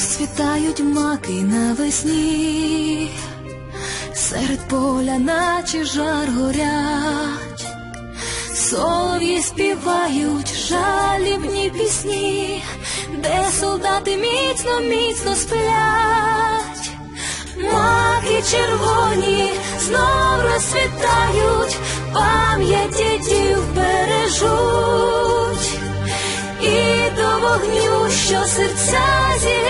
Розцвітають маки навесні, серед поля, наче жар горять, солов'ї співають жалібні пісні, де солдати міцно, міцно сплять, маки червоні знов розцвітають, пам'ять дідів бережуть. Що серця їхні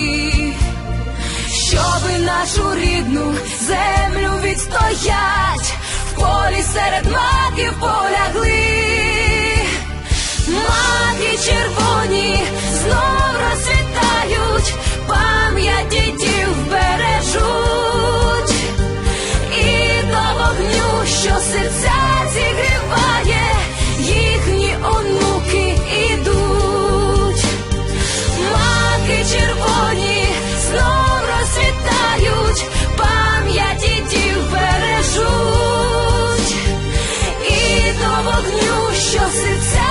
щоби нашу рідну землю відстоять, в полі серед маків полягли, що серця зігріває,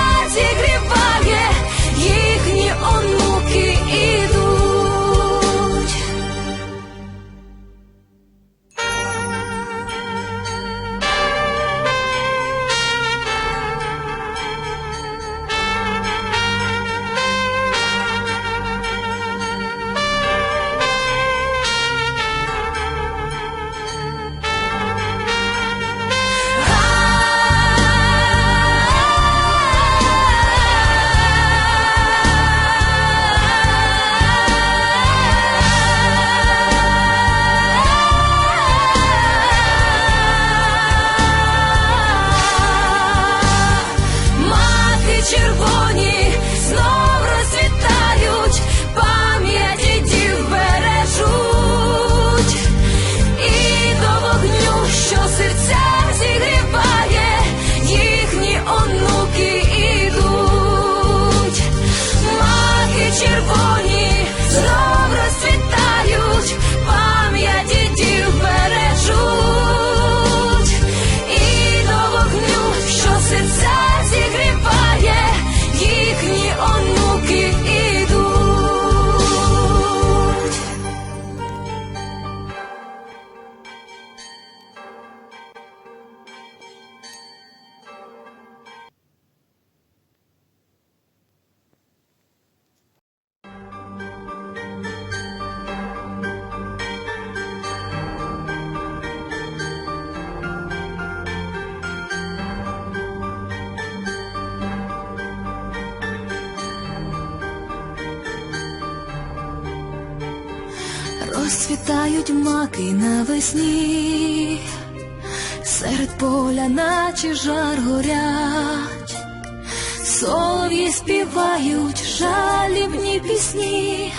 Розцвітають маки навесні, серед поля, наче жар горять, солов'ї співають жалібні пісні,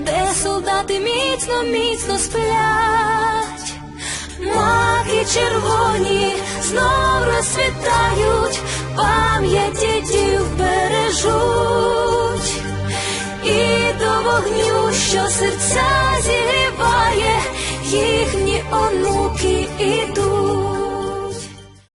де солдати міцно, міцно сплять, маки червоні знов розцвітають, пам'ять вогню, що серця зігріває, їхні онуки ідуть.